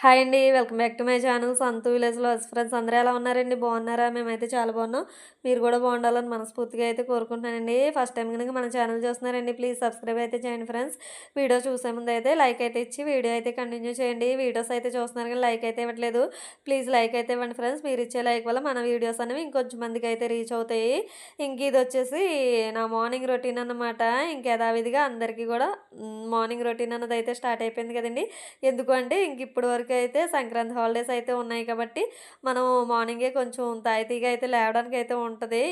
Hi అండి welcome back to my channel. సంతు విలేజ్లో friends అందరూ ఎలా ఉన్నారండి? బాగున్నారా? మేమైతే చాలా బాగున్నాం. మీరు కూడా బాగుండాలని మనస్ఫూర్తిగా అయితే కోరుకుంటున్నానండి. ఫస్ట్ టైం కనుక మన ఛానల్ చూస్తున్నారండి ప్లీజ్ సబ్స్క్రైబ్ అయితే చేయండి ఫ్రెండ్స్ వీడియో చూసే ముందు అయితే లైక్ అయితే ఇచ్చి వీడియో అయితే కంటిన్యూ చేయండి. వీడియోస్ అయితే చూస్తున్నారు కానీ లైక్ అయితే ఇవ్వట్లేదు. ప్లీజ్ లైక్ అయితే ఇవ్వండి ఫ్రెండ్స్ మీరు ఇచ్చే లైక్ వల్ల మన వీడియోస్ అనేవి ఇంకొంచెం మందికి అయితే రీచ్ అవుతాయి. ఇంక ఇది వచ్చేసి నా మార్నింగ్ రొటీన్ అన్నమాట. ఇంక యథావిధిగా అందరికీ కూడా మార్నింగ్ రొటీన్ అన్నది అయితే స్టార్ట్ అయిపోయింది కదండి. ఎందుకంటే ఇంక ఇప్పటి వరకు అయితే సంక్రాంతి హాలిడేస్ అయితే ఉన్నాయి కాబట్టి మనం మార్నింగే కొంచెం తాయితీగా అయితే లేవడానికి అయితే ఉంటుంది.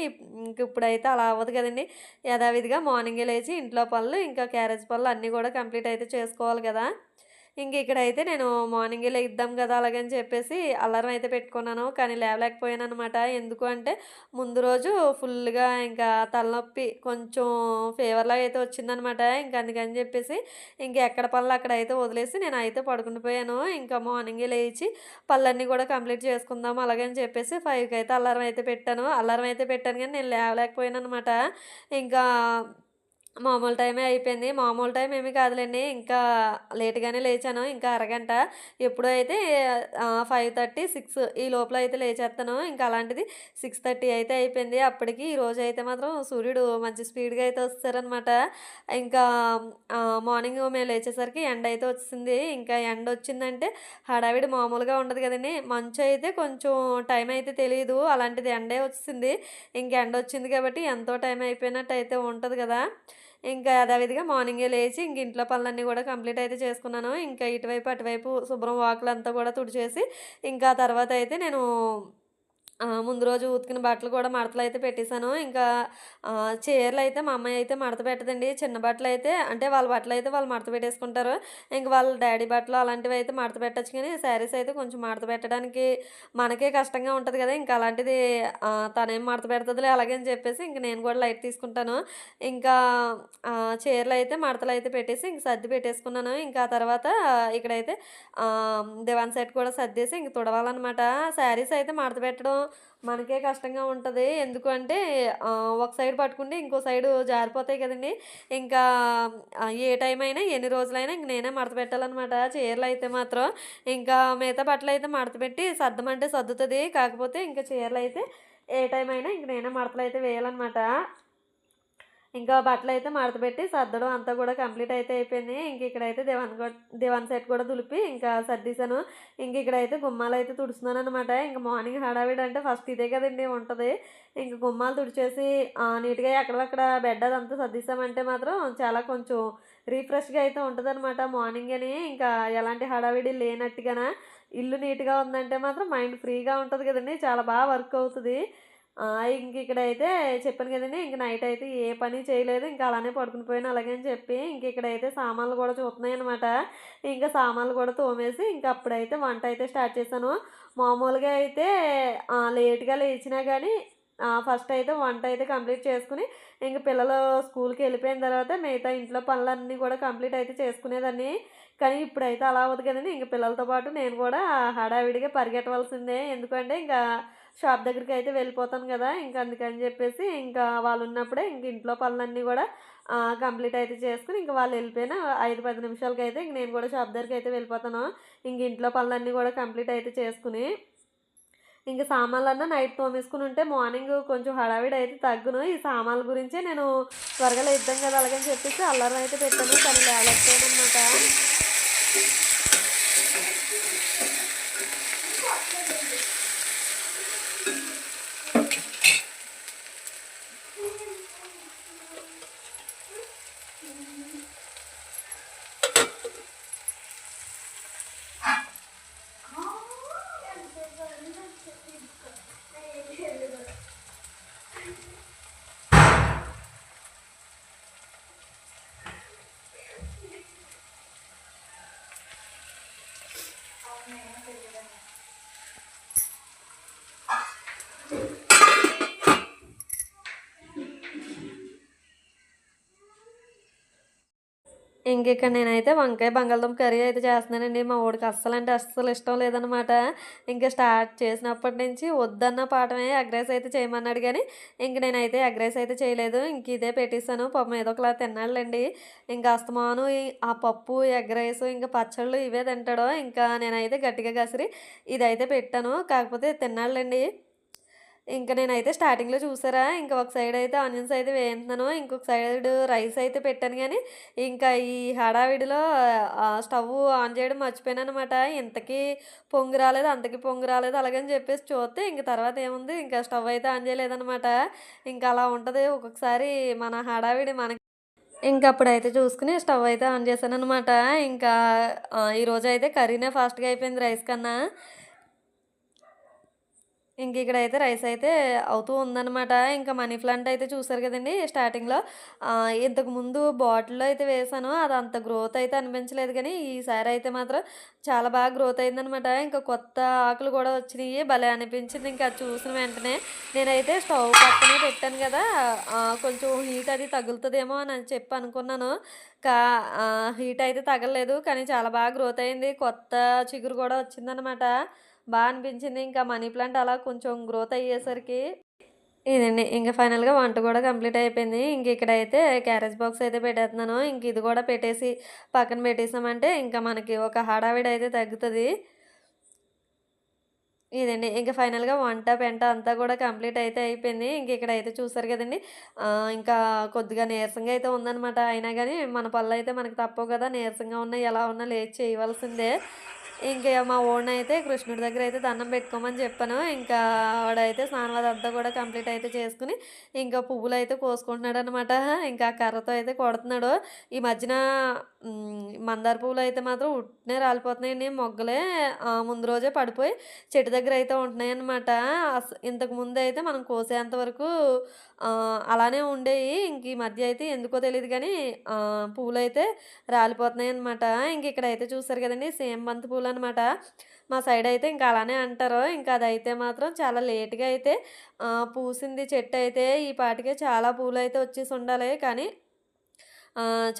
ఇంక ఇప్పుడైతే అలా అవ్వదు కదండి. యథావిధిగా మార్నింగే లేచి ఇంట్లో పనులు ఇంకా క్యారేజ్ పనులు అన్నీ కూడా కంప్లీట్ అయితే చేసుకోవాలి కదా. ఇంక ఇక్కడైతే నేను మార్నింగే లేద్దాం కదా అలాగని చెప్పేసి అలారం అయితే పెట్టుకున్నాను. కానీ లేవలేకపోయాను అనమాట ఎందుకు అంటే ముందు రోజు ఫుల్గా ఇంకా తలనొప్పి కొంచెం ఫీవర్లాగా అయితే వచ్చిందనమాట ఇంకా అందుకని చెప్పేసి ఇంక ఎక్కడ పనులు అక్కడ అయితే వదిలేసి నేను అయితే పడుకుండిపోయాను ఇంకా మార్నింగే లేచి పళ్ళన్నీ కూడా కంప్లీట్ చేసుకుందాం అలాగని చెప్పేసి ఫైవ్కి అయితే అలారం అయితే పెట్టాను. అలారం అయితే పెట్టాను కానీ నేను లేవలేకపోయాను అనమాట ఇంకా మామూలు టైమే అయిపోయింది. మామూలు టైం ఏమీ కాదులేండి. ఇంకా లేట్గానే లేచాను. ఇంకా అరగంట. ఎప్పుడో అయితే ఫైవ్ థర్టీ సిక్స్ ఈ లోపల అయితే లేచేస్తాను ఇంకా అలాంటిది సిక్స్ థర్టీ అయితే అయిపోయింది. అప్పటికి ఈరోజు అయితే మాత్రం సూర్యుడు మంచి స్పీడ్గా అయితే వస్తారనమాట ఇంకా మార్నింగ్ మేము లేచేసరికి ఎండ అయితే వచ్చింది ఇంకా ఎండ వచ్చిందంటే హడావిడి మామూలుగా ఉండదు కదండి. మంచు అయితే కొంచెం టైం అయితే తెలియదు అలాంటిది ఎండే వచ్చింది ఇంకా ఎండ వచ్చింది కాబట్టి ఎంతో టైం అయిపోయినట్టు అయితే ఉంటుంది కదా. ఇంకా యథావిధిగా మార్నింగే లేచి ఇంక ఇంట్లో పనులన్నీ కూడా కంప్లీట్ అయితే చేసుకున్నాను. ఇంకా ఇటువైపు అటువైపు శుభ్రం వాకులంతా కూడా తుడిచేసి ఇంకా తర్వాత అయితే నేను ముందు రోజు ఉతికిన బట్టలు కూడా మడతలు అయితే పెట్టేశాను. ఇంకా చీరలు అయితే మా అమ్మాయి అయితే మడత పెట్టదండి. చిన్న బట్టలు అయితే అంటే వాళ్ళ బట్టలు అయితే వాళ్ళు మడత పెట్టేసుకుంటారు. ఇంక వాళ్ళ డాడీ బట్టలు అలాంటివి అయితే మడత పెట్టచ్చు కానీ శారీస్ అయితే కొంచెం మడత పెట్టడానికి మనకే కష్టంగా ఉంటుంది కదా. ఇంకా అలాంటిది తనేం మడత పెడుతుందిలే అలాగే అని చెప్పేసి ఇంక నేను కూడా లైట్ తీసుకుంటాను. ఇంకా చీరలు అయితే మడతలు అయితే పెట్టేసి ఇంక సర్ది పెట్టేసుకున్నాను. ఇంకా తర్వాత ఇక్కడైతే దివాన్ సెట్ కూడా సర్దేసి ఇంక తుడవాలన్నమాట. శారీస్ అయితే మడత పెట్టడం మనకే కష్టంగా ఉంటుంది. ఎందుకంటే ఒక సైడ్ పట్టుకుంటే ఇంకో సైడు జారిపోతాయి కదండి. ఇంకా ఏ టైం అయినా ఎన్ని రోజులైనా ఇంక నేనే మడత పెట్టాలన్నమాట. చీరలు అయితే మాత్రం ఇంకా మిగతా బట్టలు అయితే మడత పెట్టి సర్దమంటే సర్దుతుంది. కాకపోతే ఇంకా చీరలు అయితే ఏ టైం అయినా ఇంక నేనే మడతలు అయితే వేయాలన్నమాట. ఇంకా బట్టలు అయితే మడతపెట్టి సర్దడం అంతా కూడా కంప్లీట్ అయితే అయిపోయింది ఇంక ఇక్కడైతే దివాన్ దివాన్ సెట్ కూడా దులిపి ఇంకా సర్దీసాను ఇంక ఇక్కడైతే గుమ్మాలు అయితే తుడుస్తున్నాను అనమాట ఇంకా మార్నింగ్ హడావిడి అంటే ఫస్ట్ ఇదే కదండి ఉంటుంది. ఇంక గుమ్మాలు తుడిచేసి నీట్గా ఎక్కడక్కడ బెడ్ అదంతా సర్దిస్తామంటే మాత్రం చాలా కొంచెం రీఫ్రెష్గా అయితే ఉంటుంది అనమాట మార్నింగ్ అని. ఇంకా ఎలాంటి హడావిడి లేనట్టుగా ఇల్లు నీట్గా ఉందంటే మాత్రం మైండ్ ఫ్రీగా ఉంటుంది కదండి. చాలా బాగా వర్క్ అవుతుంది. ఇంక ఇక్కడ అయితే చెప్పాను కదండి ఇంక నైట్ అయితే ఏ పని చేయలేదు ఇంకా అలానే పడుకుని పోయాను అలాగే అని చెప్పి ఇంక ఇక్కడైతే సామాన్లు కూడా చూస్తున్నాయి అనమాట ఇంకా సామాన్లు కూడా తోమేసి ఇంకా అప్పుడైతే వంట అయితే స్టార్ట్ చేశాను. మామూలుగా అయితే లేట్గా లేచినా కానీ ఫస్ట్ అయితే వంట అయితే కంప్లీట్ చేసుకుని ఇంక పిల్లలు స్కూల్కి వెళ్ళిపోయిన తర్వాత మిగతా ఇంట్లో పనులన్నీ కూడా కంప్లీట్ అయితే చేసుకునేదాన్ని. కానీ ఇప్పుడైతే అలా అవ్వదు కదండి ఇంక పిల్లలతో పాటు నేను కూడా హడావిడిగా పరిగెట్టవలసిందే. ఎందుకంటే ఇంకా షాప్ దగ్గరికి అయితే వెళ్ళిపోతాను కదా ఇంకా అందుకని చెప్పేసి ఇంకా వాళ్ళు ఉన్నప్పుడే ఇంక ఇంట్లో పనులన్నీ కూడా కంప్లీట్ అయితే చేసుకుని ఇంకా వాళ్ళు వెళ్ళిపోయిన ఐదు పది నిమిషాలకి అయితే ఇంక నేను కూడా షాప్ దగ్గరికి అయితే వెళ్ళిపోతాను. ఇంక ఇంట్లో పనులన్నీ కూడా కంప్లీట్ అయితే చేసుకుని ఇంకా సామాన్లన్నా నైట్ తోమేసుకుని ఉంటే మార్నింగ్ కొంచెం హడావిడి అయితే తగ్గును. ఈ సామాన్ల గురించే నేను త్వరగా ఇద్దాం కదా అలాగని చెప్పేసి అల్లరం అయితే పెట్టాను. కానీ లేకపోతే ఇంక ఇక్కడ నేనైతే వంకాయ బంగాళదుంప కర్రీ అయితే చేస్తున్నానండి. మా ఊడికి అస్సలు అంటే అస్సలు ఇష్టం లేదనమాట ఇంకా స్టార్ట్ చేసినప్పటి నుంచి వద్దన్న పాఠమే ఎగ్ రైస్ అయితే చేయమన్నాడు కానీ ఇంక నేనైతే ఎగ్ రైస్ అయితే చేయలేదు. ఇంక ఇదే పెట్టేశాను. పాపం ఏదో ఒకలా తిన్నాళ్ళండి. ఇంకా అస్తమాను ఆ పప్పు ఎగ్ రైస్ ఇంకా పచ్చళ్ళు ఇవే తింటాడో. ఇంకా నేనైతే గట్టిగా కసిరి ఇదైతే పెట్టాను. కాకపోతే తిన్నాళ్ళండి. ఇంకా నేనైతే స్టార్టింగ్లో చూసారా ఇంకా ఒక సైడ్ అయితే ఆనియన్స్ అయితే వేయింటున్నాను ఇంకొక సైడ్ రైస్ అయితే పెట్టాను కానీ ఇంకా ఈ హడావిడిలో స్టవ్ ఆన్ చేయడం మర్చిపోయాను అనమాట ఇంతకీ పొంగు రాలేదు అంతకీ పొంగు రాలేదు అలాగని చెప్పేసి చూస్తే ఇంక తర్వాత ఏముంది ఇంకా స్టవ్ అయితే ఆన్ చేయలేదనమాట ఇంకా అలా ఉంటుంది ఒక్కొక్కసారి మన హడావిడి మనకి. ఇంకా అప్పుడైతే చూసుకుని స్టవ్ అయితే ఆన్ చేశాను అనమాట ఇంకా ఈరోజు అయితే కర్రీనే ఫాస్ట్గా అయిపోయింది రైస్ కన్నా. ఇంక ఇక్కడైతే రైస్ అయితే అవుతూ ఉందన్నమాట. ఇంకా మనీ ప్లాంట్ అయితే చూసారు కదండి స్టార్టింగ్లో. ఇంతకుముందు బాటిల్లో అయితే వేసాను. అది అంత గ్రోత్ అయితే అనిపించలేదు కానీ ఈసారి అయితే మాత్రం చాలా బాగా గ్రోత్ అయిందనమాట ఇంకా కొత్త ఆకులు కూడా వచ్చినాయి. భలే అనిపించింది ఇంకా చూసిన వెంటనే. నేనైతే స్టవ్ పక్కనే పెట్టాను కదా కొంచెం హీట్ అది తగులుతుందేమో అని చెప్పి అనుకున్నాను. కా హీట్ అయితే తగలలేదు కానీ చాలా బాగా గ్రోత్ అయింది. కొత్త చిగురు కూడా వచ్చిందనమాట బాగా అనిపించింది. ఇంకా మనీ ప్లాంట్ అలా కొంచెం గ్రోత్ అయ్యేసరికి ఇదండి ఇంకా ఫైనల్గా వంట కూడా కంప్లీట్ అయిపోయింది. ఇంక ఇక్కడైతే క్యారేజ్ బాక్స్ అయితే పెట్టేస్తున్నాను. ఇంక ఇది కూడా పెట్టేసి పక్కన పెట్టేసామంటే ఇంకా మనకి ఒక హడావిడి అయితే తగ్గుతుంది. ఇదండి. ఇంకా ఫైనల్గా వంట పెంట అంతా కూడా కంప్లీట్ అయితే అయిపోయింది. ఇంక ఇక్కడ అయితే చూసారు కదండి. ఇంకా కొద్దిగా నీరసంగా అయితే ఉందన్నమాట. అయినా కానీ మన పళ్ళు అయితే మనకు తప్పవు కదా. నీరసంగా ఉన్నా ఎలా ఉన్నా లేచి చేయవలసిందే. ఇంకా మా ఓన్ అయితే కృష్ణుడి దగ్గర అయితే దండం పెట్టుకోమని చెప్పాను. ఇంకా ఆవిడైతే స్నానం అదంతా కూడా కంప్లీట్ అయితే చేసుకుని ఇంకా పువ్వులు అయితే కోసుకుంటున్నాడు అనమాట ఇంకా ఆ కర్రతో అయితే కొడుతున్నాడు. ఈ మధ్యన మందార పువ్వులు అయితే మాత్రం ఉట్టినే రాలిపోతున్నాయండి. మొగ్గలే ముందు రోజే పడిపోయి చెట్టు దగ్గర దగ్గర అయితే ఉంటున్నాయన్నమాట ఇంతకు ముందు అయితే మనం కోసేంత వరకు అలానే ఉండేవి ఇంక ఈ మధ్య అయితే ఎందుకో తెలియదు కానీ పూలు అయితే రాలిపోతున్నాయి అనమాట ఇంక ఇక్కడ అయితే చూసారు కదండి సేమ్ బంతి పూలు అనమాట మా సైడ్ అయితే ఇంకా అలానే అంటారు. ఇంకా అదైతే మాత్రం చాలా లేట్గా అయితే పూసింది చెట్టు అయితే ఈ పాటికే చాలా పూలు అయితే వచ్చేసి ఉండాలి. కానీ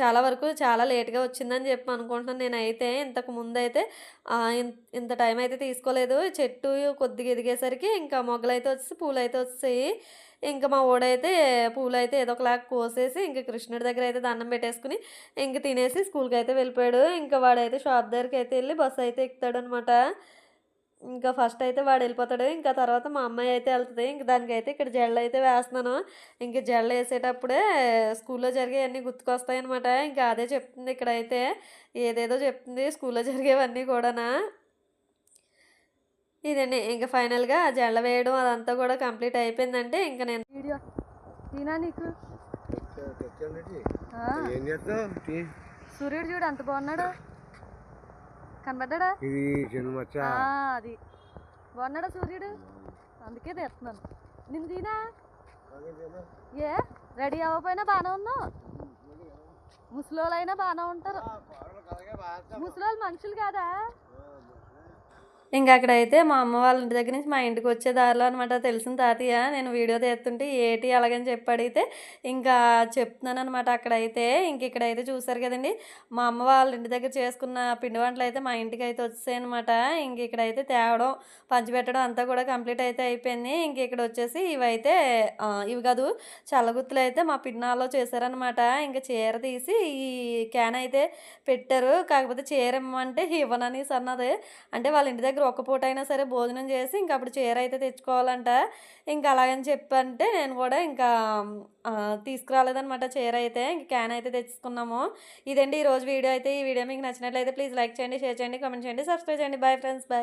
చాలా వరకు చాలా లేట్గా వచ్చిందని చెప్పి అనుకుంటున్నాను. నేనైతే ఇంతకు ముందు అయితే ఇంత టైం అయితే తీసుకోలేదు. చెట్టు కొద్దిగా ఎదిగేసరికి ఇంకా మొగ్గలు అయితే పూలైతే వచ్చేసాయి. ఇంకా మా ఓడైతే పూలు అయితే ఏదో ఒకలా కోసేసి ఇంకా కృష్ణుడి దగ్గర అయితే దండం పెట్టేసుకుని ఇంక తినేసి స్కూల్కి అయితే వెళ్ళిపోయాడు. ఇంకా వాడైతే షాప్ దగ్గరికి అయితే వెళ్ళి బస్సు అయితే ఎక్కుతాడు అనమాట ఇంకా ఫస్ట్ అయితే వాడు వెళ్ళిపోతాడు. ఇంకా తర్వాత మా అమ్మాయి అయితే వెళ్తుంది. ఇంక దానికైతే ఇక్కడ జడలు అయితే వేస్తున్నాను. ఇంక జడలు వేసేటప్పుడే స్కూల్లో జరిగేవన్నీ గుర్తుకొస్తాయి అనమాట ఇంకా అదే చెప్తుంది ఇక్కడైతే. ఏదేదో చెప్తుంది స్కూల్లో జరిగేవన్నీ కూడానా. ఇదండి. ఇంకా ఫైనల్గా జడలు వేయడం అదంతా కూడా కంప్లీట్ అయిపోయిందంటే ఇంకా నేను వీడియో తీనా నీకు? సూర్యుడు చూడు అంత బాగున్నాడు. కనబడ్డా ఇది అది. బాగున్నాడా సూర్యుడు? అందుకే తెస్తున్నాను. నిన్ను తీనా? ఏ? రెడీ అవ్వకపోయినా బాగానే ఉన్నావు. ముసలోళ్ళైనా బాగానే ఉంటారు. ముసలోళ్ళు మనుషులు కాదా? ఇంకా అక్కడైతే మా అమ్మ వాళ్ళ ఇంటి దగ్గర నుంచి మా ఇంటికి వచ్చే దారిలో అనమాట తెలిసిన తాతయ్య నేను వీడియో తీస్తుంటే ఏటి అలాగని చెప్పి అడిగితే ఇంకా చెప్తున్నాను అనమాట అక్కడైతే. ఇంక ఇక్కడైతే చూసారు కదండి. మా అమ్మ వాళ్ళ ఇంటి దగ్గర చేసుకున్న పిండి వంటలు అయితే మా ఇంటికి అయితే వచ్చాయి అనమాట ఇంక ఇక్కడైతే తేవడం పంచిపెట్టడం అంతా కూడా కంప్లీట్ అయితే అయిపోయింది. ఇంక ఇక్కడ వచ్చేసి ఇవైతే ఇవి కాదు చల్లగుత్తులు అయితే మా పిన్నాలో చేశారనమాట ఇంకా చీర తీసి ఈ క్యాన్ అయితే పెట్టారు. కాకపోతే చీర ఇమ్మంటే ఇవ్వననేసి అన్నది అంటే వాళ్ళ ఇంటి దగ్గర ఒక్క పూట అయినా సరే భోజనం చేసి ఇంకా అప్పుడు చీర అయితే తెచ్చుకోవాలంట. ఇంకా అలాగని చెప్పంటే నేను కూడా ఇంకా తీసుకురాలేదనమాట చీర అయితే. ఇంక క్యాన్ అయితే తెచ్చుకున్నాము. ఇదండి ఈ రోజు వీడియో అయితే. ఈ వీడియో మీకు నచ్చినట్లయితే ప్లీజ్ లైక్ చేయండి షేర్ చేయండి కామెంట్ చేయండి సబ్స్క్రైబ్ చేయండి. Bye friends bye